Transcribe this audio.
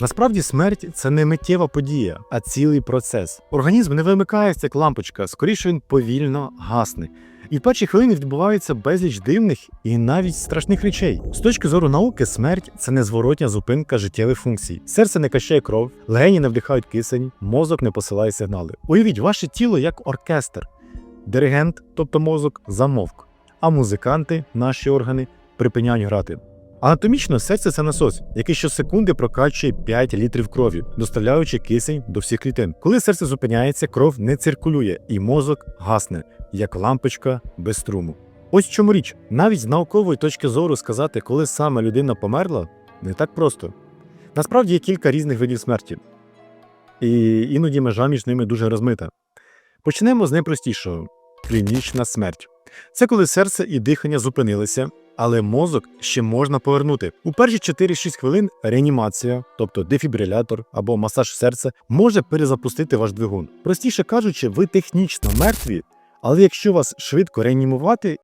Насправді смерть це не миттєва подія, а цілий процес. Організм не вимикається як лампочка, скоріше він повільно гасне. І в перші хвилини відбувається безліч дивних і навіть страшних речей. З точки зору науки, смерть це незворотня зупинка життєвих функцій. Серце не качає кров, легені не вдихають кисень, мозок не посилає сигнали. Уявіть, ваше тіло як оркестр. Диригент, тобто мозок, замовк, а музиканти, наші органи, припиняють грати. Анатомічно серце це насос, який щосекунди прокачує 5 літрів крові, доставляючи кисень до всіх клітин. Коли серце зупиняється, кров не циркулює, і мозок гасне, як лампочка без струму. Ось в чому річ. Навіть з наукової точки зору сказати, коли саме людина померла, не так просто. Насправді є кілька різних видів смерті, і іноді межа між ними дуже розмита. Почнемо з найпростішого клінічна смерть. Це коли серце і дихання зупинилися, але мозок ще можна повернути. У перші 4-6 хвилин реанімація, тобто дефібрилятор або масаж серця, може перезапустити ваш двигун. Простіше кажучи, ви технічно мертві, але якщо вас швидко реанімувати